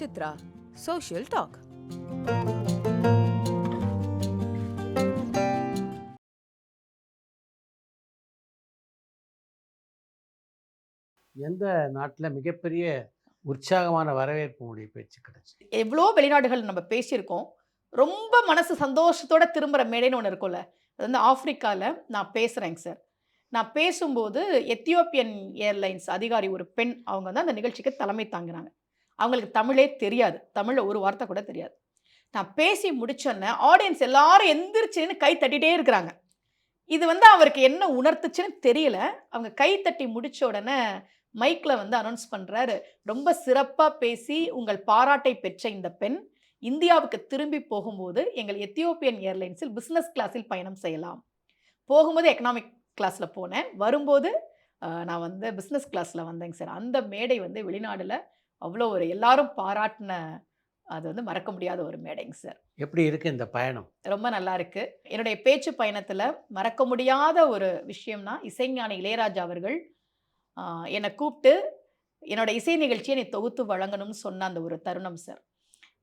Chitra social talk எந்த நாட்டில் மிகப்பெரிய உற்சாகமான வரவேற்பு உங்களுடைய பேச்சு கிடைச்சு? எவ்வளோ வெளிநாடுகள் நம்ம பேசியிருக்கோம். ரொம்ப மனசு சந்தோஷத்தோட திரும்புகிற மேடைன்னு ஒன்று இருக்கும்ல. அது வந்து ஆப்பிரிக்காவில் நான் பேசுகிறேங்க சார். நான் பேசும்போது எத்தியோப்பியன் ஏர்லைன்ஸ் அதிகாரி ஒரு பெண் அவங்க வந்து அந்த நிகழ்ச்சிக்கு தலைமை தாங்கினாங்க அவங்களுக்கு தமிழே தெரியாது. தமிழில் ஒரு வார்த்தை கூட தெரியாது. நான் பேசி முடிச்சோன்னே ஆடியன்ஸ் எல்லாரும் எந்திரிச்சுன்னு கை தட்டிகிட்டே இருக்கிறாங்க. இது வந்து அவருக்கு என்ன உணர்த்துச்சுன்னு தெரியல. அவங்க கை தட்டி முடிச்ச உடனே மைக்கில் வந்து அனௌன்ஸ் பண்ணுறாரு ரொம்ப சிறப்பாக பேசி உங்கள் பாராட்டை பெற்ற இந்த பெண் இந்தியாவுக்கு திரும்பி போகும்போது எங்கள் எத்தியோப்பியன் ஏர்லைன்ஸில் பிஸ்னஸ் கிளாஸில் பயணம் செய்யலாம். போகும்போது எக்கனாமிக் கிளாஸில் போனேன். வரும்போது நான் வந்து பிஸ்னஸ் கிளாஸில் வந்தேங்க சார். அந்த மேடை வந்து வெளிநாடில் அவ்வளோ ஒரு எல்லாரும் பாராட்டின அது வந்து மறக்க முடியாத ஒரு மேடைங்க சார். எப்படி இருக்கு இந்த பயணம்? ரொம்ப நல்லா இருக்கு. என்னுடைய பேச்சு பயணத்தில் மறக்க முடியாத ஒரு விஷயம்னா இசைஞானி இளையராஜா அவர்கள் என்னை கூப்பிட்டு என்னோட இசை நிகழ்ச்சியை நீ தொகுத்து வழங்கணும்னு சொன்ன அந்த ஒரு தருணம் சார்.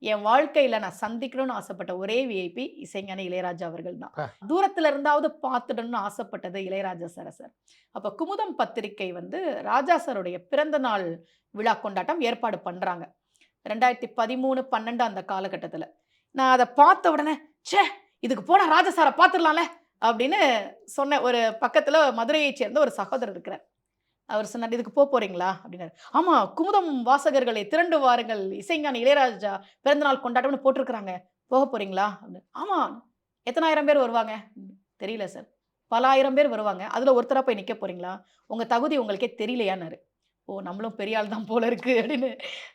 என் வாழ்க்கையில் நான் சந்திக்கணும்னு ஆசைப்பட்ட ஒரே விஐபி இசைஞானி இளையராஜா அவர்கள் தான். தூரத்துல இருந்தாவது பார்த்துடணும்னு ஆசைப்பட்டது இளையராஜா சார் சார் அப்போ குமுதம் பத்திரிகை வந்து ராஜா சாருடைய பிறந்த நாள் விழா கொண்டாட்டம் ஏற்பாடு பண்ணுறாங்க ரெண்டாயிரத்தி பதிமூணு பன்னெண்டு அந்த காலகட்டத்தில். நான் அதை பார்த்த உடனே ச்சே இதுக்கு போனால் ராஜா சாரை பார்த்துடலாம்ல அப்படின்னு சொன்ன ஒரு பக்கத்தில் மதுரையைச் சேர்ந்த ஒரு சகோதரர் இருக்கிறார். அவர் சொன்னார் இதுக்கு போக போறீங்களா? அப்படின்னாரு. ஆமாம் குமுதம் வாசகர்களை திரண்டு வாருங்கள். இசைஞானி இளையராஜா பிறந்தநாள் கொண்டாட்டம்னு போட்டிருக்கிறாங்க. போக போறீங்களா? அப்படின்னு. ஆமாம் எத்தனாயிரம் பேர் வருவாங்க? தெரியல சார். பல ஆயிரம் பேர் வருவாங்க. அதில் ஒருத்தராக போய் நிற்க போறீங்களா? உங்கள் தகுதி உங்களுக்கே தெரியலையான்னாரு. ஓ நம்மளும் பெரிய ஆள் தான் போல இருக்கு. அப்படின்னு.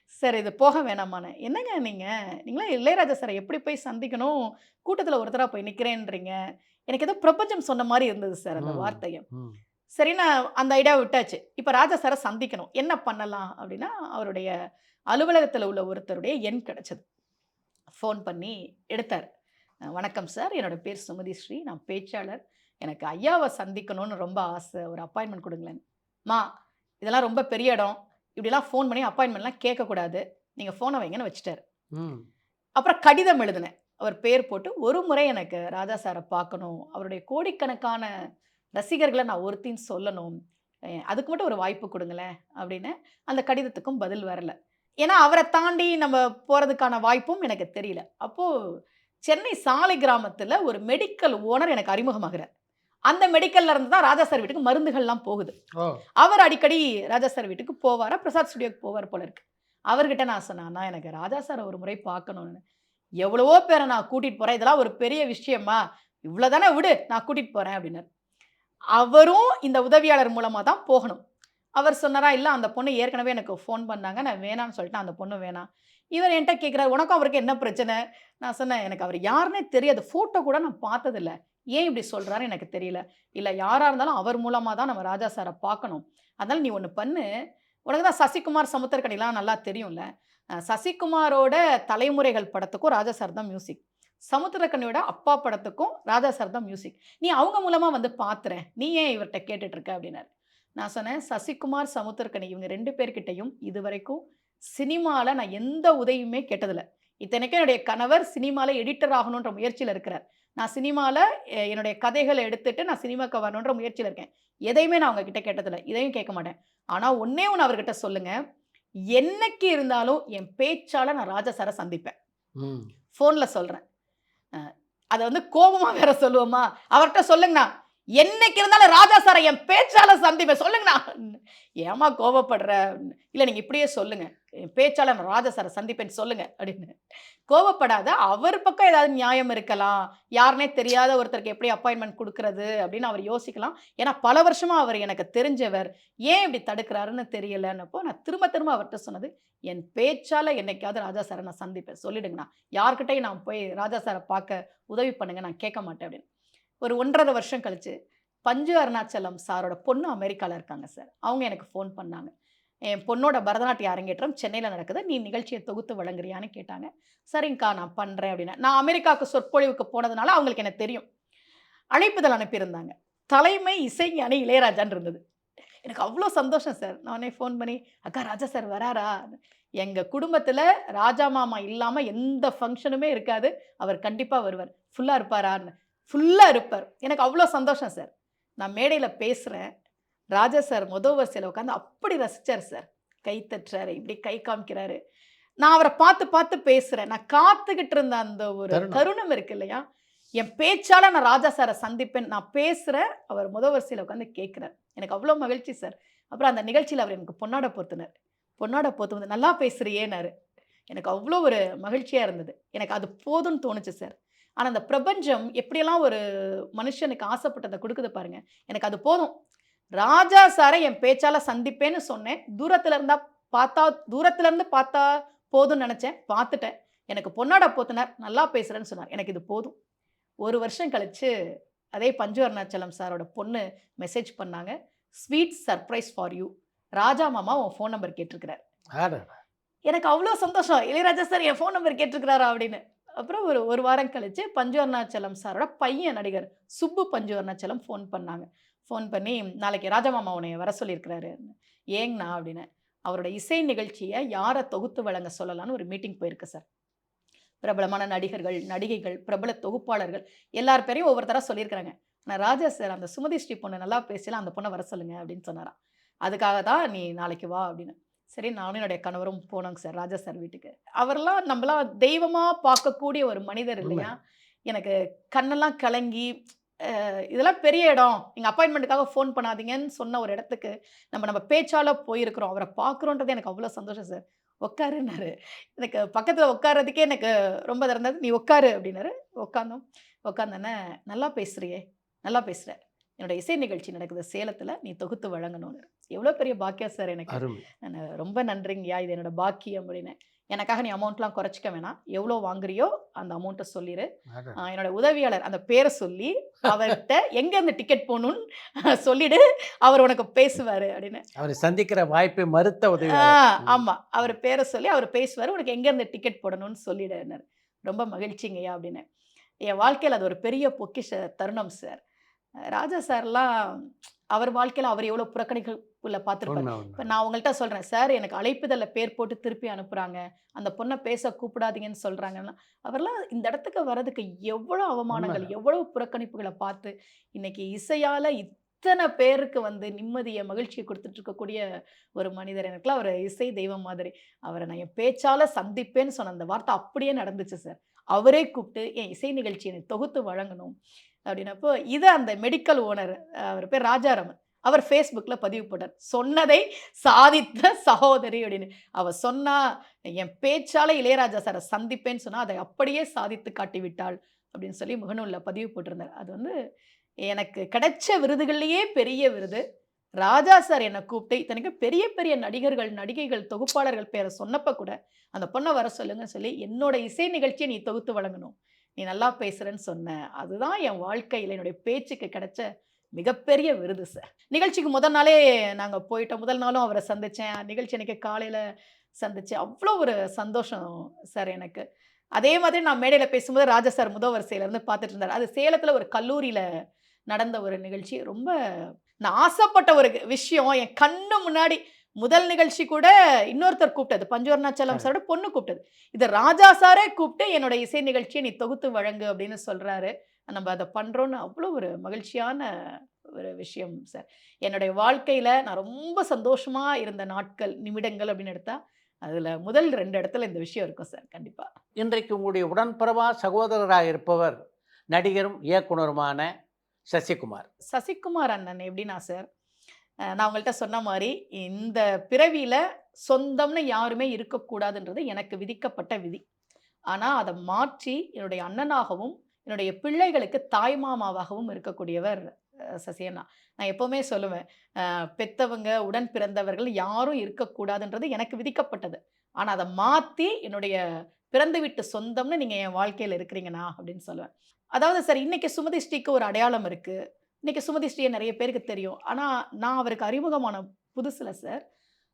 சார் இது போக வேணாமான்னு. என்னங்க நீங்கள் நீங்களாம் இளையராஜா சாரை எப்படி போய் சந்திக்கணும்? கூட்டத்தில் ஒருத்தராக போய் நிற்கிறேன்றீங்க எனக்கு ஏதோ பிரபஞ்சம் சொன்ன மாதிரி இருந்தது சார் அந்த ம். சரி நான் அந்த ஐடியா விட்டாச்சு. இப்போ ராஜா சாரை சந்திக்கணும். என்ன பண்ணலாம் அப்படின்னா அவருடைய அலுவலகத்தில் உள்ள ஒருத்தருடைய எண் கிடைச்சது. ஃபோன் பண்ணி எடுத்தார். வணக்கம் சார் என்னோட பேர் சுமதி ஸ்ரீ. நான் பேச்சாளர். எனக்கு ஐயாவை சந்திக்கணும்னு ரொம்ப ஆசை. ஒரு அப்பாயின்மெண்ட் கொடுங்களேன். மா இதெல்லாம் ரொம்ப பெரிய இடம். இப்படிலாம் ஃபோன் பண்ணி அப்பாயின்மெண்ட்லாம் கேட்கக்கூடாது. நீங்கள் ஃபோனை வைங்கன்னு வச்சுட்டாரு. அப்புறம் கடிதம் எழுதினேன். அவர் பேர் போட்டு ஒரு முறை எனக்கு ராஜா சாரை பார்க்கணும். அவருடைய கோடிக்கணக்கான ரசிகர்களை நான் ஒருத்தின்னு சொல்லணும். அதுக்கு மட்டும் ஒரு வாய்ப்பு கொடுங்களேன் அப்படின்னு அந்த கடிதத்துக்கும் பதில் வரல. ஏன்னா அவரை தாண்டி நம்ம போகிறதுக்கான வாய்ப்பும் எனக்கு தெரியல. அப்போது சென்னை சாலை கிராமத்தில் ஒரு மெடிக்கல் ஓனர் எனக்கு அறிமுகமாகிறார். அந்த மெடிக்கல்ல இருந்து தான் ராஜா சார் வீட்டுக்கு மருந்துகள்லாம் போகுது. அவர் அடிக்கடி ராஜா சார் வீட்டுக்கு போவாரா? பிரசாத் ஸ்டுடியோக்கு போவார் போல இருக்கு. அவர்கிட்ட நான் சொன்னேன் "அண்ணா, எனக்கு ராஜா சாரை ஒரு முறை பார்க்கணும்னு. எவ்வளவோ பேரை நான் கூட்டிகிட்டு போகிறேன் இதெல்லாம் ஒரு பெரிய விஷயமா? இவ்வளோதானே விடு நான் கூட்டிகிட்டு போகிறேன் அப்படின்னாரு. அவரும் இந்த உதவியாளர் மூலமாக தான் போகணும். அவர் சொன்னாரா இல்லை அந்த பொண்ணு ஏற்கனவே எனக்கு ஃபோன் பண்ணாங்க. நான் வேணான்னு சொல்லிட்டு அந்த பொண்ணு வேணாம். இவர் என்கிட்ட கேட்குறாரு உனக்கும் அவருக்கு என்ன பிரச்சனை? நான் சொன்னேன் எனக்கு அவர் யாருன்னே தெரியாது. ஃபோட்டோ கூட நான் பார்த்ததில்ல. ஏன் இப்படி சொல்கிறாரு எனக்கு தெரியல. இல்லை யாராக இருந்தாலும் அவர் மூலமாக தான் நம்ம ராஜா சாரை பார்க்கணும். அதனால் நீ ஒன்று பண்ணு. உனக்கு தான் சசிகுமார் சமுத்திரக்கணிலாம் நல்லா தெரியும்ல. சசிகுமாரோட தலைமுறைகள் படத்துக்கும் ராஜா சார் தான் மியூசிக் சமுத்திரக்கனியோட அப்பா படத்துக்கும் ராஜா சார் தான் மியூசிக் நீ அவங்க மூலமாக வந்து பார்த்துறேன் நீ ஏன் இவர்கிட்ட கேட்டுட்டு இருக்க அப்படின்னாரு. நான் சொன்னேன் சசிகுமார் சமுத்திரக்கனி இவங்க ரெண்டு பேர்கிட்டையும் இது வரைக்கும் சினிமாவில் நான் எந்த உதவியுமே கேட்டதில்லை. இத்தனைக்கும் என்னுடைய கணவர் சினிமாவில் எடிட்டர் ஆகணுன்ற முயற்சியில் இருக்கிறார். நான் சினிமாவில் என்னுடைய கதைகளை எடுத்துட்டு நான் சினிமாக்கு வரணுன்ற முயற்சியில் இருக்கேன். எதையுமே நான் அவங்க கிட்ட கேட்டதில்லை. இதையும் கேட்க மாட்டேன். ஆனால் ஒன்னே ஒன்று அவர்கிட்ட சொல்லுங்க. என்னைக்கு இருந்தாலும் என் பேச்சால நான் ராஜா சாரை சந்திப்பேன். ஃபோனில் சொல்கிறேன் அதை வந்து கோபமாக வேற சொல்லுவோமா? அவர்கிட்ட சொல்லுங்கண்ணா. என்னைக்கு இருந்தாலும் ராஜா சாரை என் பேச்சால சந்திப்பேன். சொல்லுங்கண்ணா. ஏமா கோபப்படுற? இல்லை நீங்கள் இப்படியே சொல்லுங்கள் என் பேச்சால ராஜா சாரை சந்திப்பேன் சொல்லுங்க அப்படின்னு. கோவப்படாத அவர் பக்கம் ஏதாவது நியாயம் இருக்கலாம். யாருனே தெரியாத ஒருத்தருக்கு எப்படி அப்பாயின்மெண்ட் கொடுக்கறது அப்படின்னு அவர் யோசிக்கலாம். ஏன்னா பல வருஷமா அவர் எனக்கு தெரிஞ்சவர். ஏன் இப்படி தடுக்கிறாருன்னு தெரியலன்னப்போ நான் திரும்ப திரும்ப அவர்கிட்ட சொன்னது என் பேச்சால என்னைக்காவது ராஜா சாரை நான் சந்திப்பேன். சொல்லிடுங்கண்ணா. யார்கிட்டையும் நான் போய் ராஜா சாரை பார்க்க உதவி பண்ணுங்க. நான் கேட்க மாட்டேன். அப்படின்னு. ஒரு ஒன்றரை வருஷம் கழிச்சு பஞ்சு அருணாச்சலம் சாரோட பொண்ணு அமெரிக்காவில் இருக்காங்க சார். அவங்க எனக்கு ஃபோன் பண்ணாங்க. என் பொண்ணோட பரதநாட்டிய அரங்கேற்றம் சென்னையில் நடக்குது. நீ நிகழ்ச்சியை தொகுத்து வழங்குறியான்னு கேட்டாங்க. சரிங்கக்கா நான் பண்ணுறேன் அப்படின்னா. நான் அமெரிக்காவுக்கு சொற்பொழிவுக்கு போனதுனால அவங்களுக்கு எனக்கு தெரியும். அழைப்புதல் அனுப்பியிருந்தாங்க. தலைமை இசைஞானி இளையராஜான் இருந்தது. எனக்கு அவ்வளோ சந்தோஷம் சார். நானே ஃபோன் பண்ணி அக்கா ராஜா சார் வராரா? எங்கள் குடும்பத்தில் ராஜா மாமா இல்லாமல் எந்த ஃபங்க்ஷனுமே இருக்காது. அவர் கண்டிப்பாக வருவார். ஃபுல்லாக இருப்பாரான்னு ஃபுல்லாக இருப்பார். எனக்கு அவ்வளோ சந்தோஷம் சார். நான் மேடையில் பேசுகிறேன் ராஜா சார் முதல் வரிசையில் உட்காந்து அப்படி ரசிச்சார் சார். கை தட்டுறாரு இப்படி கை காமிக்கிறாரு. நான் அவரை பார்த்து பார்த்து பேசுகிறேன் நான் காத்துக்கிட்டு இருந்த அந்த ஒரு தருணம். இருக்கு இல்லையா? என் பேச்சால நான் ராஜா சாரை சந்திப்பேன். நான் பேசுகிறேன் அவர் முதல் வரிசையில் உட்காந்து கேட்குறார் எனக்கு அவ்வளோ மகிழ்ச்சி சார். அப்புறம் அந்த நிகழ்ச்சியில் அவர் எனக்கு பொன்னாட போர்த்தினார் பொன்னாட போர்த்து வந்து நல்லா பேசுறியேனாரு எனக்கு அவ்வளோ ஒரு மகிழ்ச்சியாக இருந்தது. எனக்கு அது போதும்னு தோணுச்சு சார். ஆனால் அந்த பிரபஞ்சம் எப்படியெல்லாம் ஒரு மனுஷனுக்கு ஆசைப்பட்டதை கொடுக்குது பாருங்க. எனக்கு அது போதும். ராஜா சாரை என் பேச்சால சந்திப்பேன்னு சொன்னேன். தூரத்துல இருந்தா பார்த்தா தூரத்துல இருந்து பார்த்தா போதும்னு நினைச்சேன். பார்த்துட்டேன். எனக்கு பொன்னாட போத்தினார். நல்லா பேசுறேன்னு சொன்னார். எனக்கு இது போதும். ஒரு வருஷம் கழிச்சு அதே பஞ்சு அருணாச்சலம் சாரோட பொண்ணு மெசேஜ் பண்ணாங்க. Sweet surprise for you Raja மாமா உன் ஃபோன் நம்பர் கேட்டிருக்கிறார். எனக்கு அவ்வளோ சந்தோஷம். இளையராஜா சார் என் ஃபோன் நம்பர் கேட்டிருக்கிறாரா அப்படின்னு. அப்புறம் ஒரு ஒரு வாரம் கழிச்சு பஞ்சு அருணாச்சலம் சாரோட பையன் நடிகர் சுப்பு பஞ்சு அருணாச்சலம் ஃபோன் பண்ணாங்க. ஃபோன் பண்ணி நாளைக்கு ராஜமாமா உன்னை வர சொல்லியிருக்கிறாரு. ஏங்கண்ணா அப்படின்னு. அவரோட இசை நிகழ்ச்சியை யாரை தொகுத்து வழங்க சொல்லலாம்னு ஒரு மீட்டிங் போயிருக்கு சார் பிரபலமான நடிகர்கள் நடிகைகள் பிரபல தொகுப்பாளர்கள் எல்லார் பேரையும் ஒவ்வொருத்தராக சொல்லியிருக்கிறாங்க. ஆனால் ராஜா சார் அந்த சுமதி ஸ்ரீ பொண்ணு நல்லா பேசலாம் அந்த பொண்ணை வர சொல்லுங்க அப்படின்னு சொன்னாராம். அதுக்காக தான் நீ நாளைக்கு வா அப்படின்னு. சரி நானும் என்னுடைய கணவரும் போனோங்க சார் ராஜா சார் வீட்டுக்கு. அவர்லாம் நம்மளாம் தெய்வமாக பார்க்கக்கூடிய ஒரு மனிதர் இல்லையா? எனக்கு கண்ணெல்லாம் கலங்கி இதெல்லாம் பெரிய இடம். நீங்கள் அப்பாயின்மெண்ட்டுக்காக ஃபோன் பண்ணாதீங்கன்னு சொன்ன ஒரு இடத்துக்கு நம்ம நம்ம பேச்சால போயிருக்கிறோம். அவரை பார்க்குறோன்றது எனக்கு அவ்வளோ சந்தோஷம் சார். உட்காருன்னாரு எனக்கு பக்கத்தில் உட்கார்றதுக்கே எனக்கு ரொம்ப இதா இருந்தது. நீ உட்காரு அப்படின்னாரு. உட்காந்தோம் உட்காந்தோன்னே நல்லா பேசுறியே. நல்லா பேசுகிற என்னோட இசை நிகழ்ச்சி நடக்குது. சேலத்தில் நீ தொகுத்து வழங்கணும்னு. எவ்வளோ பெரிய பாக்கியம் சார் எனக்கு. நான் ரொம்ப நன்றிங்கய்யா. இது என்னோட பாக்கியம் அப்படின்னு. எனக்காக நீ அமௌண்ட்லாம் குறைச்சிக்க வேணாம். எவ்வளோ வாங்குறியோ அந்த அமௌண்ட்டை சொல்லிடு என்னோட உதவியாளர் அந்த பேரை சொல்லி அவர்கிட்ட எங்க இருந்து டிக்கெட் போகணும்னு சொல்லிடு. அவர் உனக்கு பேசுவாரு அப்படின்னு. அவரை சந்திக்கிற வாய்ப்பை மறுத்த உதவி ஆஹ் ஆமா. அவர் பேரை சொல்லி அவர் பேசுவார். உனக்கு எங்க இருந்து டிக்கெட் போடணும்னு சொல்லிடுனார் ரொம்ப மகிழ்ச்சிங்கய்யா அப்படின்னு. என் வாழ்க்கையில் அது ஒரு பெரிய பொக்கிஷ தருணம் சார். ராஜா சார்லாம் அவர் வாழ்க்கையில் அவர் எவ்வளோ புறக்கணிப்புல பார்த்துருப்பாரு. இப்போ நான் உங்கள்கிட்ட சொல்கிறேன் சார் எனக்கு அழைப்புதலில் பேர் போட்டு திருப்பி அனுப்புகிறாங்க அந்த பொண்ணை பேச கூப்பிடாதீங்கன்னு சொல்கிறாங்கன்னா அவர்லாம் இந்த இடத்துக்கு வர்றதுக்கு எவ்வளோ அவமானங்கள். எவ்வளோ புறக்கணிப்புகளை பார்த்து இன்னைக்கு இசையால் இத்தனை பேருக்கு வந்து நிம்மதியை மகிழ்ச்சியை கொடுத்துட்டு இருக்கக்கூடிய ஒரு மனிதர். எனக்குலாம் அவர் இசை தெய்வம் மாதிரி. அவரை நான் என் பேச்சால சந்திப்பேன்னு சொன்ன அந்த வார்த்தை அப்படியே நடந்துச்சு சார். அவரே கூப்பிட்டு என் இசை நிகழ்ச்சி எனக்கு தொகுத்து வழங்கணும். அப்படின்னப்போ இது அந்த மெடிக்கல் ஓனர் அவர் பேர் ராஜாராமன். அவர் ஃபேஸ்புக்கில் பதிவு போட்டார். சொன்னதை சாதித்த சகோதரி அப்படின்னு. அவர் சொன்னா என் பேச்சால இளையராஜா சாரை சந்திப்பேன்னு சொன்னா அதை அப்படியே சாதித்து காட்டி விட்டாள் அப்படின்னு சொல்லி முகநூலில் பதிவு போட்டிருந்தார். அது வந்து எனக்கு கிடைச்ச விருதுகள்லேயே பெரிய விருது. ராஜா சார் என்னை கூப்பிட்டு இத்தனைக்கும் பெரிய பெரிய நடிகர்கள் நடிகைகள் தொகுப்பாளர்கள் பேரை சொன்னப்ப கூட அந்த பொண்ணை வர சொல்லுங்கன்னு சொல்லி என்னோட இசை நிகழ்ச்சியை நீ தொகுத்து வழங்கணும். நீ நல்லா பேசுறேன்னு சொன்ன. அதுதான் என் வாழ்க்கையில் என்னுடைய பேச்சுக்கு கிடைச்ச மிகப்பெரிய விருது சார் நிகழ்ச்சிக்கு முதல் நாளே நாங்கள் போயிட்டோம். முதல் நாளும் அவரை சந்தித்தேன் நிகழ்ச்சி அன்னைக்கு காலையில் சந்தித்தேன் அவ்வளோ ஒரு சந்தோஷம் சார் எனக்கு. அதே மாதிரி நான் மேடையில் பேசும்போது ராஜா சார் முதல் வரிசையிலேருந்து பார்த்துட்டு இருந்தார். அது சேலத்தில் ஒரு கல்லூரியில் நடந்த ஒரு நிகழ்ச்சி. ரொம்ப நான் ஆசைப்பட்ட ஒரு விஷயம். என் கண்ணு முன்னாடி முதல் நிகழ்ச்சி கூட இன்னொருத்தர் கூப்பிட்டது. பஞ்சவர்ணாச்சலம் சாரோட பொண்ணு கூப்பிட்டது. இது ராஜா சாரே கூப்பிட்டு என்னோட இசை நிகழ்ச்சியை நீ தொகுத்து வழங்கு அப்படின்னு சொல்றாரு. நம்ம அதை பண்றோம்னு அவ்வளோ ஒரு மகிழ்ச்சியான ஒரு விஷயம் சார். என்னுடைய வாழ்க்கையில நான் ரொம்ப சந்தோஷமா இருந்த நாட்கள் நிமிடங்கள் அப்படின்னு எடுத்தா அதுல முதல் ரெண்டு இடத்துல இந்த விஷயம் இருக்கும் சார். கண்டிப்பா. இன்றைக்கு உங்களுடைய உடன்பரவா சகோதரராக இருப்பவர் நடிகரும் இயக்குனருமான சசிகுமார். சசிகுமார் அண்ணன் எப்படின்னா சார் நான் உங்கள்கிட்ட சொன்ன மாதிரி இந்த பிறவியில் சொந்தம்னு யாருமே இருக்கக்கூடாதுன்றது எனக்கு விதிக்கப்பட்ட விதி. ஆனால் அதை மாற்றி என்னுடைய அண்ணனாகவும் என்னுடைய பிள்ளைகளுக்கு தாய்மாமாவாகவும் இருக்கக்கூடியவர் சசியண்ணா. நான் எப்போவுமே சொல்லுவேன் பெத்தவங்க உடன் பிறந்தவர்கள் யாரும் இருக்கக்கூடாதுன்றது எனக்கு விதிக்கப்பட்டது. ஆனால் அதை மாற்றி என்னுடைய பிறந்து விட்டு சொந்தம்னு நீங்கள் என் வாழ்க்கையில் இருக்கிறீங்கண்ணா அப்படின்னு சொல்லுவேன். அதாவது சார் இன்றைக்கி சுமதி ஸ்ரீக்கு ஒரு அடையாளம் இருக்குது இன்னைக்கு சுமதி ஸ்ரீயை நிறைய பேருக்கு தெரியும் ஆனால் நான் அவருக்கு அறிமுகமான புதுசில் சார்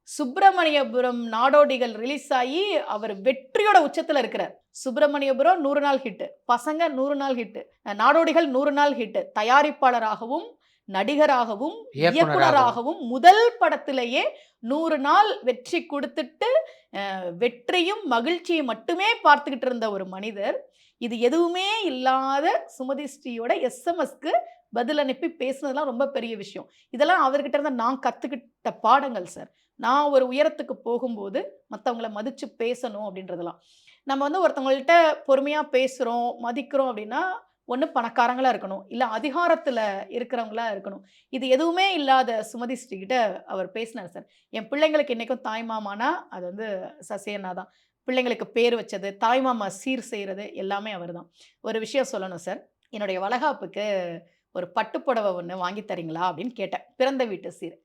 சுப்பிரமணியபுரம் நாடோடிகள் ரிலீஸ் ஆகி அவர் வெற்றியோட உச்சத்தில் இருக்கிறார் சுப்பிரமணியபுரம் நூறு நாள் ஹிட்டு பசங்க நூறு நாள் ஹிட்டு நாடோடிகள் நூறு நாள் ஹிட்டு தயாரிப்பாளராகவும் நடிகராகவும் இயக்குனராகவும். முதல் படத்திலேயே நூறு நாள் வெற்றி கொடுத்துட்டு வெற்றியும் மகிழ்ச்சியும் மட்டுமே பார்த்துக்கிட்டு இருந்த ஒரு மனிதர். இது எதுவுமே இல்லாத சுமதி ஸ்ரீயோட எஸ்எம்எஸ்க்கு பதில் அனுப்பி பேசுனதுலாம் ரொம்ப பெரிய விஷயம். இதெல்லாம் அவர்கிட்ட இருந்த நான் கற்றுக்கிட்ட பாடங்கள் சார் நான் ஒரு உயரத்துக்கு போகும்போது மற்றவங்கள மதித்து பேசணும் அப்படின்றதெல்லாம். நம்ம வந்து ஒருத்தவங்கள்ட்ட பொறுமையாக பேசுகிறோம் மதிக்கிறோம் அப்படின்னா ஒன்று பணக்காரங்களாக இருக்கணும் இல்லை அதிகாரத்தில் இருக்கிறவங்களா இருக்கணும். இது எதுவுமே இல்லாத சுமதி ஸ்ரீகிட்ட அவர் பேசினார் சார். என் பிள்ளைங்களுக்கு இன்றைக்கும் தாய்மாமானா அது வந்து சசியண்ணா தான். பிள்ளைங்களுக்கு பேர் வச்சது தாய்மாமா சீர் செய்கிறது எல்லாமே அவர் தான் ஒரு விஷயம் சொல்லணும் சார். என்னுடைய வளகாப்புக்கு ஒரு பட்டுப்புடவை ஒன்று வாங்கி தரீங்களா அப்படின்னு கேட்டேன். பிறந்த வீட்டு சீர்.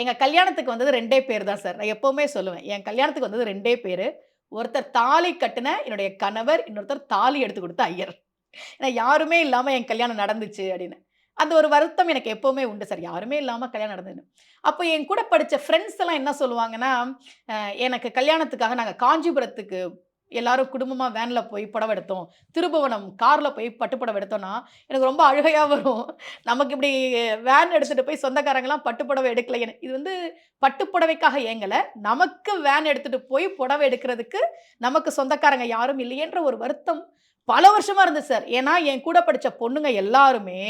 எங்கள் கல்யாணத்துக்கு வந்தது ரெண்டே பேர் தான் சார். நான் எப்போவுமே சொல்லுவேன் என் கல்யாணத்துக்கு வந்தது ரெண்டே பேர். ஒருத்தர் தாலி கட்டின என்னுடைய கணவர் இன்னொருத்தர் தாலி எடுத்து கொடுத்த ஐயர். ஏன்னா யாருமே இல்லாமல் என் கல்யாணம் நடந்துச்சு அப்படின்னு. அந்த ஒரு வருத்தம் எனக்கு எப்போவுமே உண்டு சார். யாருமே இல்லாமல் கல்யாணம் நடந்தது அப்போ என் கூட படித்த ஃப்ரெண்ட்ஸ் எல்லாம் என்ன சொல்லுவாங்கன்னா எனக்கு கல்யாணத்துக்காக நாங்கள் காஞ்சிபுரத்துக்கு எல்லாரும் குடும்பமாக வேனில் போய் புடவை எடுத்தோம். திருபுவனம் காரில் போய் பட்டுப்புடவை எடுத்தோன்னா எனக்கு ரொம்ப அழுகையாக வரும். நமக்கு இப்படி வேன் எடுத்துகிட்டு போய் சொந்தக்காரங்களாம் பட்டுப்புடவை எடுக்கல இது வந்து பட்டுப்புடவைக்காக ஏங்கலை. நமக்கு வேன் எடுத்துகிட்டு போய் புடவை எடுக்கிறதுக்கு நமக்கு சொந்தக்காரங்க யாரும் இல்லையேன்ற ஒரு வருத்தம் பல வருஷமா இருந்துச்சு சார். ஏன்னா என் கூட படிச்ச பொண்ணுங்க எல்லாருமே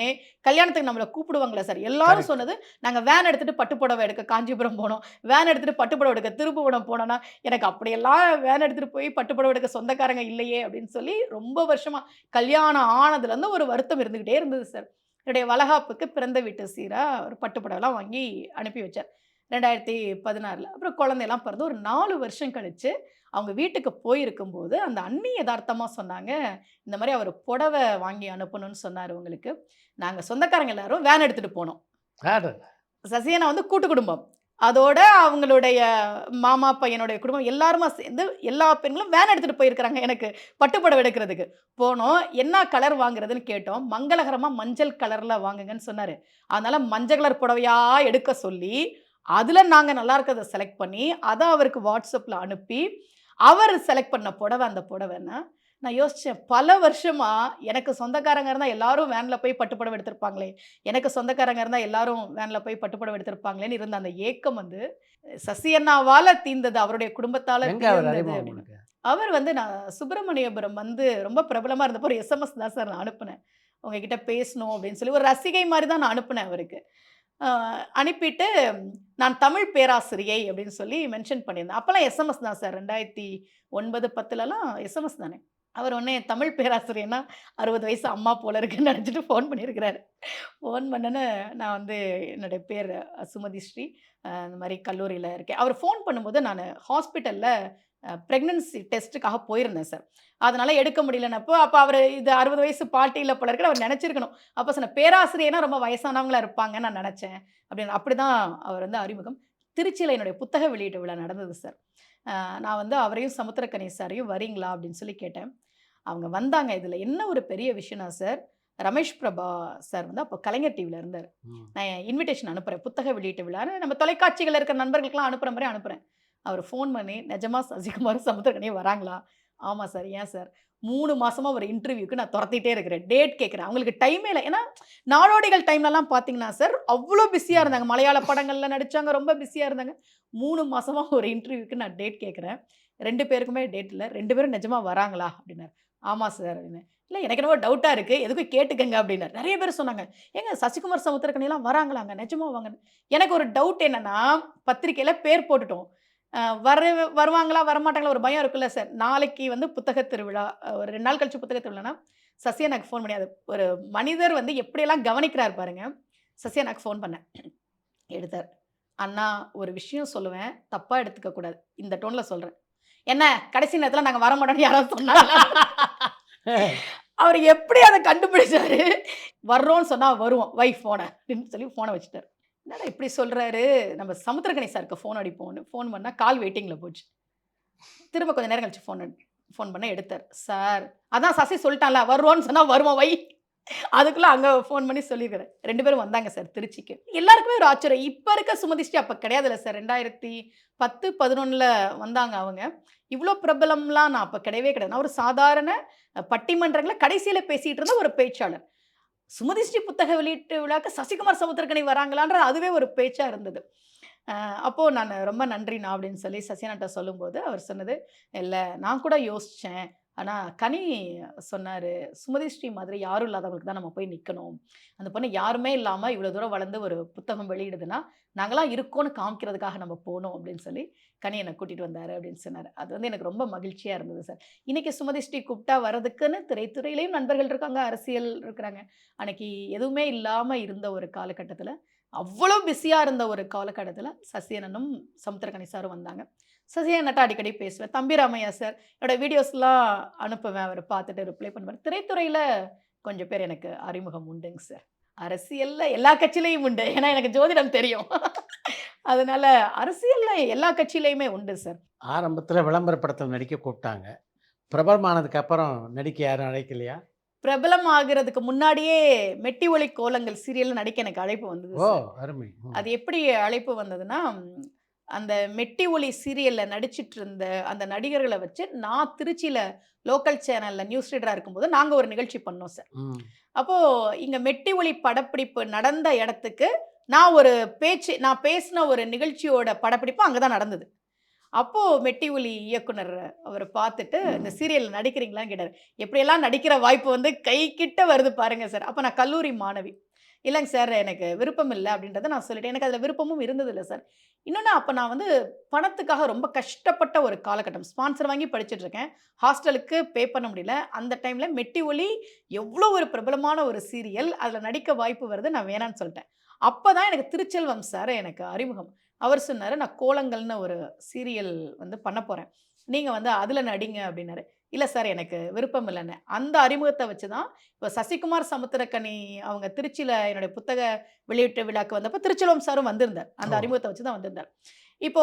கல்யாணத்துக்கு நம்மளை கூப்பிடுவாங்களே சார். எல்லாரும். சொன்னது நாங்கள் வேன் எடுத்துட்டு பட்டுப்புடவை எடுக்க காஞ்சிபுரம் போனோம். வேன் எடுத்துட்டு பட்டுப்புடவை எடுக்க திருப்புவனம் போனோன்னா எனக்கு அப்படியெல்லாம் வேன் எடுத்துட்டு போய் பட்டுப்புடவை எடுக்க சொந்தக்காரங்க இல்லையே அப்படின்னு சொல்லி ரொம்ப வருஷமா கல்யாணம் ஆனதுலேருந்து ஒரு வருத்தம் இருந்துக்கிட்டே இருந்தது சார். என்னுடைய வளகாப்புக்கு பிறந்த வீட்டு சீரா ஒரு பட்டுப்புடவைலாம் வாங்கி அனுப்பி வச்சார் ரெண்டாயிரத்தி பதினாறில். அப்புறம் குழந்தையெல்லாம் பிறந்து ஒரு நாலு வருஷம் கழிச்சு அவங்க வீட்டுக்கு போயிருக்கும்போது அந்த அண்ணி யதார்த்தமாக சொன்னாங்க இந்த மாதிரி அவர் புடவை வாங்கி அனுப்பணும்னு சொன்னார் உங்களுக்கு. நாங்கள் சொந்தக்காரங்க எல்லாரும் வேன் எடுத்துகிட்டு போனோம். யாரு? சசியனா வந்து கூட்டு குடும்பம். அதோட அவங்களுடைய மாமா பையனுடைய குடும்பம் எல்லாருமா சேர்ந்து எல்லா பெண்களும் வேன் எடுத்துகிட்டு போயிருக்கிறாங்க எனக்கு பட்டுப்புடவை எடுக்கிறதுக்கு. போனோம் என்ன கலர் வாங்குறதுன்னு கேட்டோம். மங்களகரமாக மஞ்சள் கலரில் வாங்குங்கன்னு சொன்னார். அதனால் மஞ்சள் கலர் புடவையா எடுக்க சொல்லி அதில் நாங்கள் நல்லா இருக்கிறத செலக்ட் பண்ணி அதை அவருக்கு வாட்ஸ்அப்பில் அனுப்பி அவர் செலக்ட் பண்ண புடவை அந்த புடவைன்னா நான் யோசித்தேன் பல வருஷமா எனக்கு சொந்தக்காரங்க இருந்தால் எல்லாரும் வேனில் போய் பட்டுப்புடவை எடுத்திருப்பாங்களே. எனக்கு சொந்தக்காரங்க இருந்தால் எல்லாரும் வேனில் போய் பட்டுப்புடவை எடுத்திருப்பாங்களேன்னு இருந்த அந்த ஏக்கம் வந்து சசி அண்ணாவால தீர்ந்தது அவருடைய குடும்பத்தால அவர் வந்து நான் சுப்பிரமணியபுரம் வந்து ரொம்ப பிரபலமாக இருந்தப்போ ஒரு எஸ்எம்எஸ் தான் சார் நான் அனுப்புனேன். உங்ககிட்ட பேசணும் அப்படின்னு சொல்லி ஒரு ரசிகை மாதிரி தான் நான் அனுப்புனேன் அவருக்கு. அனுப்பிட்டு நான் தமிழ் பேராசிரியை அப்படின்னு சொல்லி மென்ஷன் பண்ணியிருந்தேன். அப்போல்லாம் எஸ்எம்எஸ் தான் சார். ரெண்டாயிரத்தி ஒன்பது பத்துலலாம் எஸ்எம்எஸ் தானே. அவர் உடனே தமிழ் பேராசிரியர்னா அறுபது வயசு அம்மா போல இருக்குன்னு நினச்சிட்டு ஃபோன் பண்ணியிருக்கிறாரு. ஃபோன் பண்ணோன்னே நான் வந்து என்னுடைய பேர் சுமதி ஸ்ரீ இந்த மாதிரி கல்லூரியில் இருக்கேன். அவர் ஃபோன் பண்ணும்போது நான் ஹாஸ்பிட்டலில் ப்ரெக்னன்சி டெஸ்ட்டுக்காக போயிருந்தேன் சார் அதனால் எடுக்க முடியலனப்போ அப்போ அவர் இது அறுபது வயசு பாட்டியில் போல இருக்கு அவர் நினச்சிருக்கணும். அப்போ சொன்ன பேராசிரியர்னா ரொம்ப வயசானவங்களா இருப்பாங்கன்னு நான் நினச்சேன். அப்படின்னு அப்படி தான் அவர் வந்து அறிமுகம். திருச்சியில் என்னுடைய புத்தக வெளியீட்டு விழா நடந்தது சார் நான் வந்து அவரையும் சமுத்திரக்கனி சாரையும் வரீங்களா அப்படின்னு சொல்லி கேட்டேன். அவங்க வந்தாங்க. இதில் என்ன ஒரு பெரிய விஷயம்னா சார் ரமேஷ் பிரபா சார் வந்து அப்போ கலைஞர் டிவியில் இருந்தார். நான் இன்விடேஷன் அனுப்புகிறேன் புத்தக வெளியீட்டு விழான்னு நம்ம தொலைக்காட்சிகள் இருக்கிற நண்பர்களுக்கெல்லாம் அனுப்புகிற மாதிரி அனுப்புகிறேன் அவர் ஃபோன் பண்ணி நிஜமாக சசிகுமார் சமுத்திரகனே வராங்களா? ஆமாம் சார் ஏன் சார்? மூணு மாதமாக ஒரு இன்டர்வியூக்கு நான் துரத்திட்டே இருக்கிறேன். டேட் கேட்குறேன். அவங்களுக்கு டைமே இல்லை. ஏன்னா நாடோடிகள் டைம்லலாம் பார்த்தீங்கன்னா சார் அவ்வளோ பிஸியாக இருந்தாங்க. மலையாள படங்களில் நடித்தாங்க ரொம்ப பிஸியாக இருந்தாங்க. மூணு மாதமாக ஒரு இன்டர்வியூக்கு நான் டேட் கேட்குறேன். ரெண்டு பேருக்குமே டேட் இல்லை. ரெண்டு பேரும் நிஜமாக வராங்களா? அப்படின்னாரு. ஆமாம் சார் அப்படின்னு. இல்லை எனக்கு என்னவோ டவுட்டாக இருக்குது எதுக்கும் கேட்டுக்கங்க? அப்படின்னாரு. நிறைய பேர் சொன்னாங்க. ஏங்க சசிகுமார் சமுத்திரக்கனிலாம் வராங்களாங்க? நிஜமா வாங்க எனக்கு ஒரு டவுட் என்னென்னா பத்திரிக்கையில் பேர் போட்டுட்டோம். வர வருவாங்களா வரமாட்டாங்களா ஒரு பயம் இருக்குல்ல சார். நாளைக்கு வந்து புத்தக திருவிழா ஒரு ரெண்டு நாள் கழிச்சு புத்தக திருவிழானா சசி எனக்கு ஃபோன் பண்ணி அது ஒரு மனிதர் வந்து எப்படியெல்லாம் கவனிக்கிறார் பாருங்க. சசி எனக்கு ஃபோன் பண்ணேன் எடுத்தார். அண்ணா ஒரு விஷயம் சொல்லுவேன். தப்பாக எடுத்துக்க கூடாது. இந்த டோனில் சொல்கிறேன் என்ன? கடைசி நேரத்தில் நாங்கள் வர மாட்டோம்னு யாராவது சொன்னாங்க அவர் எப்படி அதை கண்டுபிடிச்சாரு? வர்றோம்னு சொன்னால் வருவோம். வை ஃபோனை அப்படின்னு சொல்லி ஃபோனை வச்சுட்டார். என்னடா இப்படி சொல்கிறாரு நம்ம சமுத்திரகணி சாருக்கு ஃபோன் அடிப்போம்னு ஃபோன் பண்ணால் கால் வெயிட்டிங்கில் போச்சு. திரும்ப கொஞ்ச நேரம் கழிச்சு ஃபோன் ஃபோன் பண்ண எடுத்தார். சார் அதான் சசி சொல்லிட்டான்ல வருவோன்னு சொன்னால் வருவோம் வை. அதுக்குள்ளே அங்கே ஃபோன் பண்ணி சொல்லியிருக்கிறேன் ரெண்டு பேரும் வந்தாங்க சார் திருச்சிக்கு. எல்லாருக்குமே ஒரு ஆச்சரியம். இப்போ இருக்க சுமதிஷ்டி அப்போ கிடையாதுல்ல சார். ரெண்டாயிரத்தி பத்து பதினொன்றில் வந்தாங்க அவங்க. இவ்வளோ பிரபலம்லாம் நான் அப்போ கிடையவே கிடையாது. நான் ஒரு சாதாரண பட்டிமன்றங்களை கடைசியில் பேசிகிட்டு இருந்த ஒரு பேச்சாளர். சுமதி ஸ்ரீ புத்தக வெளியீட்டு விழாக்கு சசிகுமார் சமுத்திரக்கணி வராங்களான்ற அதுவே ஒரு பேச்சாக இருந்தது. அப்போது நான் ரொம்ப நன்றிண்ணா அப்படின்னு சொல்லி சசியனாட்ட சொல்லும்போது அவர் சொன்னது இல்லை நான் கூட யோசித்தேன் ஆனால் கனி சொன்னார் சுமதி ஸ்ரீ மாதிரி யாரும் இல்லாதவங்களுக்கு தான் நம்ம போய் நிற்கணும் அந்த பொண்ணு யாருமே இல்லாமல் இவ்வளோ தூரம் வளர்ந்து ஒரு புத்தகம் வெளியிடுதுன்னா நாங்களாம் இருக்கோன்னு காமிக்கிறதுக்காக நம்ம போகணும் அப்படின்னு சொல்லி கனி என்னை கூட்டிகிட்டு வந்தார் அப்படின்னு சொன்னார். அது வந்து எனக்கு ரொம்ப மகிழ்ச்சியாக இருந்தது சார். இன்றைக்கி சுமதி ஸ்ரீ கூப்பிட்டா வர்றதுக்குன்னு திரைத்துறையிலையும் நண்பர்கள் இருக்காங்க அரசியல் இருக்கிறாங்க. அன்னைக்கு எதுவுமே இல்லாமல் இருந்த ஒரு காலகட்டத்தில் அவ்வளோ பிஸியாக இருந்த ஒரு காலகட்டத்தில் சசியனனும் சமுத்திரகணி சாரும் வந்தாங்க. சசியனட்ட அடிக்கடி பேசுவேன். தம்பி ராமையா சார் என்னோட வீடியோஸ்லாம் அனுப்புவேன். அவர் பார்த்துட்டு ரிப்ளை பண்ணுவார் திரைத்துறையில் கொஞ்சம் பேர் எனக்கு அறிமுகம் உண்டுங்க சார். அரசியலில் எல்லா கட்சியிலையும் உண்டு. ஏன்னா எனக்கு ஜோதிடம் தெரியும். அதனால அரசியலில் எல்லா கட்சியிலையுமே உண்டு சார். ஆரம்பத்தில் விளம்பர படத்தில் நடிக்க கூப்பிட்டாங்க. பிரபலமானதுக்கு அப்புறம் நடிக்க யாரும் அழைக்கலையா? பிரபலம் ஆகிறதுக்கு முன்னாடியே மெட்டி ஒளி கோலங்கள் சீரியல்ல நடிக்க எனக்கு அழைப்பு வந்தது ஓ. அருமை. அது எப்படி அழைப்பு வந்ததுன்னா அந்த மெட்டி ஒளி சீரியல்ல நடிச்சிட்டு இருந்த அந்த நடிகர்களை வச்சு நான் திருச்சியில லோக்கல் சேனல்ல நியூஸ் ரீடரா இருக்கும்போது நாங்க ஒரு நிகழ்ச்சி பண்ணோம் சார் ம். அப்போ இங்க மெட்டி ஒளி படப்பிடிப்பு நடந்த இடத்துக்கு நான் ஒரு பேச்சு நான் பேசின ஒரு நிகழ்ச்சியோட படப்பிடிப்பு அங்கதான் நடந்தது. அப்போ மெட்டி ஒலி இயக்குனர் அவரை பார்த்துட்டு இந்த சீரியல் நடிக்கிறீங்களான்னு கேட்டார். எப்படியெல்லாம் நடிக்கிற வாய்ப்பு வந்து கை கிட்ட வருது பாருங்க சார் அப்போ நான் கல்லூரி மாணவி. இல்லைங்க சார் எனக்கு விருப்பம் இல்லை அப்படின்றத நான் சொல்லிட்டேன். எனக்கு அதில் விருப்பமும் இருந்ததில்லை சார். இன்னொன்று அப்போ நான் வந்து பணத்துக்காக ரொம்ப கஷ்டப்பட்ட ஒரு காலகட்டம். ஸ்பான்சர் வாங்கி படிச்சுட்ருக்கேன். ஹாஸ்டலுக்கு பே பண்ண முடியல. அந்த டைமில் மெட்டி ஒளி எவ்வளோ ஒரு பிரபலமான ஒரு சீரியல் அதில் நடிக்க வாய்ப்பு வருது நான் வேணான்னு சொல்லிட்டேன். அப்போ தான் எனக்கு திருச்செல்வம் சார் எனக்கு அறிமுகம். அவர் சொன்னார் நான் கோலங்கள்னு ஒரு சீரியல் வந்து பண்ண போகிறேன் நீங்கள் வந்து அதில் நடிங்க அப்படின்னாரு. இல்லை சார் எனக்கு விருப்பம் இல்லைன்னு. அந்த அறிமுகத்தை வச்சு தான் இப்போ சசிகுமார் சமுத்திரக்கனி அவங்க திருச்சியில் என்னுடைய புத்தக வெளியீட்டு விழாக்கு வந்தப்போ திருச்செல்வம் சாரும் வந்திருந்தார். அந்த. அறிமுகத்தை வச்சு தான் வந்திருந்தார். இப்போ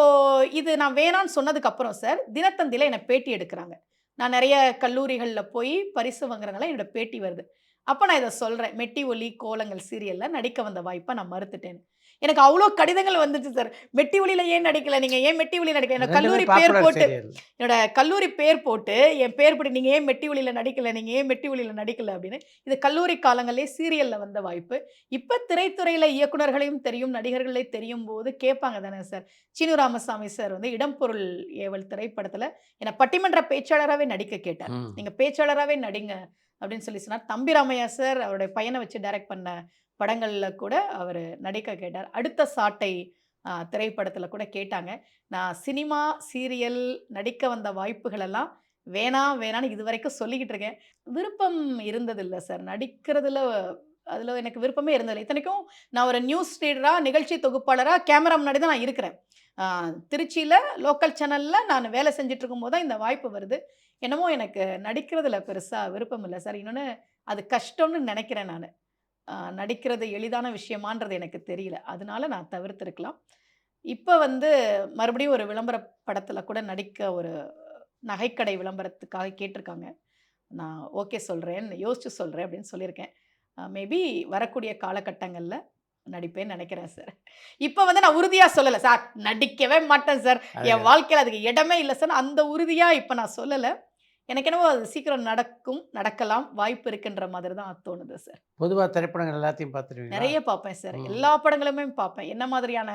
இது நான் வேணான்னு சொன்னதுக்கு அப்புறம் சார் தினத்தந்தியில் என்னை பேட்டி எடுக்கிறாங்க. நான் நிறைய கல்லூரிகளில் போய் பரிசு வாங்குறதுனால என்னோட பேட்டி வருது. அப்போ நான் இதை சொல்கிறேன் மெட்டி ஒலி கோலங்கள் சீரியலில் நடிக்க வந்த வாய்ப்பை நான் மறுத்துட்டேன். எனக்கு அவ்வளோ கடிதங்கள் வந்துச்சு சார் மெட்டி ஒலியில் ஏன் நடிக்கல? நீங்கள் ஏன் மெட்டி ஒலி நடிக்கல? என்னோட கல்லூரி பேர் போட்டு. என்னோட கல்லூரி பேர் போட்டு என் பேர் போட்டு நீங்கள் ஏன் மெட்டி ஒலியில் நடிக்கல? நீங்கள் ஏன் மெட்டி ஒலியில் நடிக்கல? அப்படின்னு இது கல்லூரி காலங்களே சீரியலில் வந்த வாய்ப்பு. இப்போ திரைத்துறையில் இயக்குனர்களையும் தெரியும் நடிகர்களையும் தெரியும் போது கேட்பாங்க தானே சார் சீனு ராமசாமி சார் வந்து இடம்பொருள் ஏவல் திரைப்படத்தில் என்னை பட்டிமன்ற பேச்சாளராகவே நடிக்க கேட்டார். நீங்கள் பேச்சாளராகவே நடிங்க. அப்படின்னு சொல்லி சொன்னார். தம்பி ராமையா சார் அவருடைய பையனை வச்சு டைரக்ட் பண்ண படங்களில் கூட அவர் நடிக்க கேட்டார். அடுத்த சாட்டை திரைப்படத்தில் கூட கேட்டாங்க. நான் சினிமா சீரியல் நடிக்க வந்த வாய்ப்புகளெல்லாம் வேணாம் வேணான்னு இது வரைக்கும் சொல்லிக்கிட்டு இருக்கேன். விருப்பம் இருந்ததில்லை சார். நடிக்கிறதுல அதில் எனக்கு விருப்பமே இருந்ததில்லை. இத்தனைக்கும் நான் ஒரு நியூஸ் ரீடராக நிகழ்ச்சி தொகுப்பாளராக கேமரா முன்னாடி தான் நான் இருக்கிறேன். திருச்சியில் லோக்கல் சேனலில் நான் வேலை செஞ்சிட்ருக்கும் போது தான் இந்த வாய்ப்பு வருது. என்னமோ எனக்கு நடிக்கிறதுல பெருசாக விருப்பம் இல்லை. சார் இன்னொன்று அது கஷ்டம்னு நினைக்கிறேன் நான். நடிக்கிறது எளிதான விஷயமான்றது எனக்கு தெரியல. அதனால நான் தவிர்த்துருக்கலாம். இப்போ வந்து மறுபடியும் ஒரு விளம்பர படத்தில் கூட நடிக்க ஒரு நகைக்கடை விளம்பரத்துக்காக கேட்டிருக்காங்க. நான் ஓகே சொல்கிறேன் யோசிச்சு சொல்கிறேன் அப்படின்னு சொல்லியிருக்கேன். மேபி வரக்கூடிய காலகட்டங்களில் நடிப்பேன்னு நினைக்கிறேன் சார். இப்போ வந்து நான் உறுதியாக சொல்லலை சார். நடிக்கவே மாட்டேன் சார். என் வாழ்க்கையில் அதுக்கு இடமே இல்லை சார். அந்த உறுதியாக இப்போ நான் சொல்லலை. எனக்கு என்னவோ அது சீக்கிரம் நடக்கும் நடக்கலாம் வாய்ப்பு இருக்குன்ற மாதிரி தான் தோணுது சார். பொதுவா திரைப்படங்கள் எல்லாத்தையும் பார்த்துருவீங்க நிறைய பார்ப்பேன் சார். எல்லா படங்களுமே பார்ப்பேன். என்ன மாதிரியான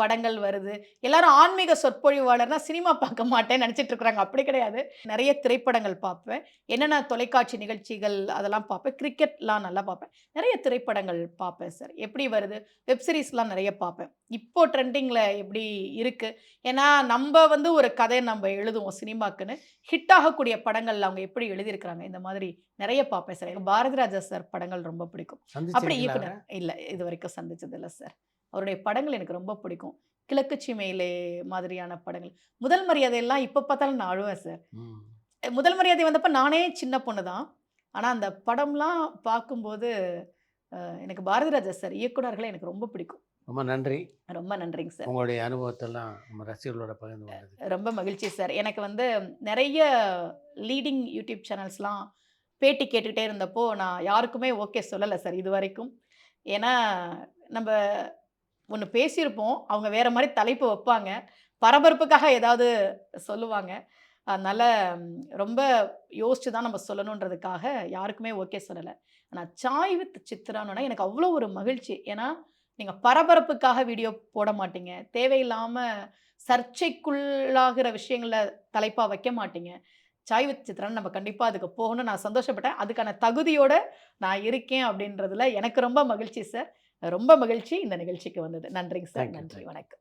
படங்கள் வருது. எல்லாரும் ஆன்மீக சொற்பொழிவாளர்னா சினிமா பார்க்க மாட்டேன்னு நினச்சிட்டு இருக்கிறாங்க. அப்படி கிடையாது. நிறைய திரைப்படங்கள் பார்ப்பேன். என்னென்ன தொலைக்காட்சி நிகழ்ச்சிகள் அதெல்லாம் பார்ப்பேன். கிரிக்கெட்லாம் நல்லா பார்ப்பேன். நிறைய திரைப்படங்கள் பார்ப்பேன் சார். எப்படி வருது? வெப் சீரிஸ்லாம் நிறைய பார்ப்பேன். இப்போ ட்ரெண்டிங்கில் எப்படி இருக்குது ஏன்னா நம்ம வந்து ஒரு கதையை நம்ம எழுதுவோம் சினிமாக்குன்னு. ஹிட் ஆகக்கூடிய படங்கள் அவங்க எப்படி எழுதியிருக்கிறாங்க? இந்த மாதிரி நிறைய பார்ப்பேன் சார். எனக்கு பாரதி ராஜா சார் படங்கள் ரொம்ப பிடிக்கும். அப்படி இயக்குனர் இல்லை இது வரைக்கும் சந்திச்சது இல்லை சார். அவருடைய படங்கள் எனக்கு ரொம்ப பிடிக்கும். கிழக்கு சீமையிலே மாதிரியான படங்கள். முதல் மரியாதையெல்லாம் இப்போ பார்த்தாலும் நான் அழுவேன் சார். முதல் மரியாதை வந்தப்போ நானே சின்ன பொண்ணு தான். ஆனால் அந்த படம்லாம் பார்க்கும்போது எனக்கு பாரதி ராஜா சார் இயக்குனர்களை எனக்கு ரொம்ப பிடிக்கும். ரொம்ப நன்றி. ரொம்ப நன்றிங்க சார். உங்களுடைய அனுபவத்தெல்லாம் நம்ம ரசிகர்களோட பகிர்ந்து ரொம்ப மகிழ்ச்சி சார். எனக்கு வந்து நிறைய லீடிங் யூடியூப் சேனல்ஸ்லாம் பேட்டி கேட்டுக்கிட்டே இருந்தப்போ நான் யாருக்குமே ஓகே சொல்லலை சார் இது வரைக்கும். ஏன்னா நம்ம ஒன்று பேசியிருப்போம். அவங்க வேறு மாதிரி தலைப்பு வைப்பாங்க. பரபரப்புக்காக ஏதாவது சொல்லுவாங்க. அதனால் ரொம்ப யோசிச்சு தான் நம்ம சொல்லணுன்றதுக்காக யாருக்குமே ஓகே சொல்லலை. ஆனால் சாய் வித் சித்ரான்னு எனக்கு அவ்வளோ ஒரு மகிழ்ச்சி. ஏன்னா நீங்கள் பரபரப்புக்காக வீடியோ போட மாட்டீங்க. தேவையில்லாமல் சர்ச்சைக்குள்ளாகிற விஷயங்களில் தலைப்பாக வைக்க மாட்டீங்க. சாய் வித் சித்ரான்னு நம்ம கண்டிப்பாக அதுக்கு போகணும்னு நான் சந்தோஷப்பட்டேன். அதுக்கான தகுதியோடு நான் இருக்கேன் அப்படின்றதுல எனக்கு ரொம்ப மகிழ்ச்சி சார். ரொம்ப மகிழ்ச்சி இந்த நிகழ்ச்சிக்கு வந்தது. நன்றிங்க சார். நன்றி. வணக்கம்.